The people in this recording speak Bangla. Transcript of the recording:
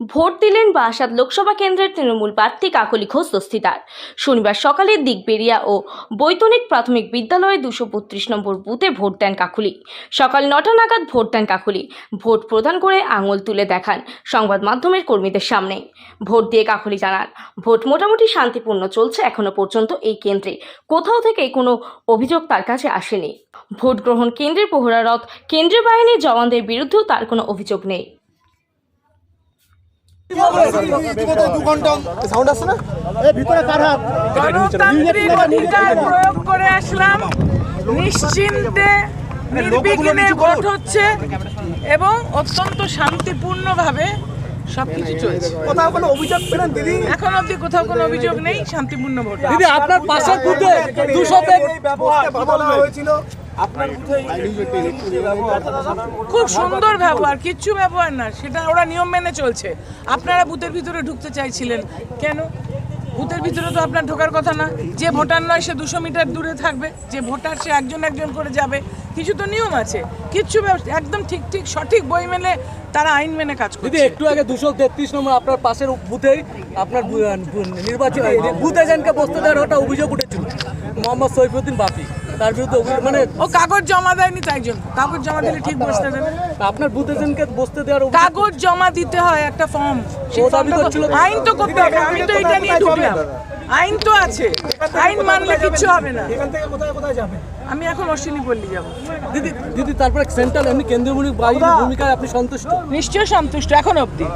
Vote দিলেন বাসাদ লোকসভা কেন্দ্রের তৃণমূল প্রার্থী কাকলি ঘোষ দস্তিদার। শনিবার সকালে দিকবেরিয়া ও বৈতনিক প্রাথমিক বিদ্যালয়ে দুশো বত্রিশ নম্বর বুথে ভোট দেন কাকুলি। সকাল নটা নাগাদ ভোট দেন কাকুলি। ভোট প্রদান করে আঙুল তুলে দেখান সংবাদ মাধ্যমের কর্মীদের সামনে। ভোট দিয়ে কাকুলি জানান, ভোট মোটামুটি শান্তিপূর্ণ চলছে এখনও পর্যন্ত এই কেন্দ্রে। কোথাও থেকে কোনো অভিযোগ তার কাছে আসেনি। ভোট গ্রহণ কেন্দ্রের প্রহরারত কেন্দ্রীয় বাহিনীর জওয়ানদের বিরুদ্ধেও তার কোনো অভিযোগ নেই। প্রয়োগ করে আসলাম। নিশ্চিন্তে নির্বিঘ্নে ভোট হচ্ছে এবং অত্যন্ত শান্তিপূর্ণভাবে সবকিছু চলছে। কোথাও কোনো অভিযোগ পেলেন দিদি? এখন অবধি কোথাও কোনো অভিযোগ নেই শান্তিপূর্ণ ভোট। দিদি আপনার পাশের বুথে দুশো হয়েছিল আপনার বুথে খুব সুন্দর ব্যবহার কিচ্ছু ব্যবহার না সেটা ওরা নিয়ম মেনে চলছে। আপনারা বুথের ভিতরে ঢুকতে চাইছিলেন। কেন? বুথের ভিতরে তো আপনার ঢোকার কথা না। যে ভোটার নয় সে দুশো মিটার দূরে থাকবে। যে ভোটার সে একজন একজন করে যাবে। কিছু তো নিয়ম আছে। কিচ্ছু একদম ঠিক ঠিক সঠিক বই মেনে তারা আইন মেনে কাজ দিদি করছে। একটু আগে দুশো তেত্রিশ নম্বর আপনার পাশের বুথেই আপনার নির্বাচন বুথ এজেন্টকে বসতে দেওয়ার ওটা অভিযোগ উঠেছিল। মোহাম্মদ সৈফুদ্দিন বাপি তার বিরুদ্ধে মানে ও কাগজ জমা দেয়নি তাই জন্য। কাগজ জমা দিলে ঠিক বসতে দেবে। আপনার বুথ এজেন্টকে বসতে দেওয়ার কাগজ জমা দিতে হয় একটা ফর্ম। আইন তো করতে হবে। আমি তো এটা নিয়ে ঢুকলাম। আইন তো আছে। আইন মানলে কিচ্ছু হবে না। এখান থেকে কোথায় কোথায় যাবে? আমি এখন অশ্বিনী পল্লী যাব। দিদি দিদি তারপরে সেন্ট্রাল এমনি কেন্দ্রীয় বাহিনীর ভূমিকায় আপনি সন্তুষ্ট? নিশ্চয় সন্তুষ্ট এখন অবধি।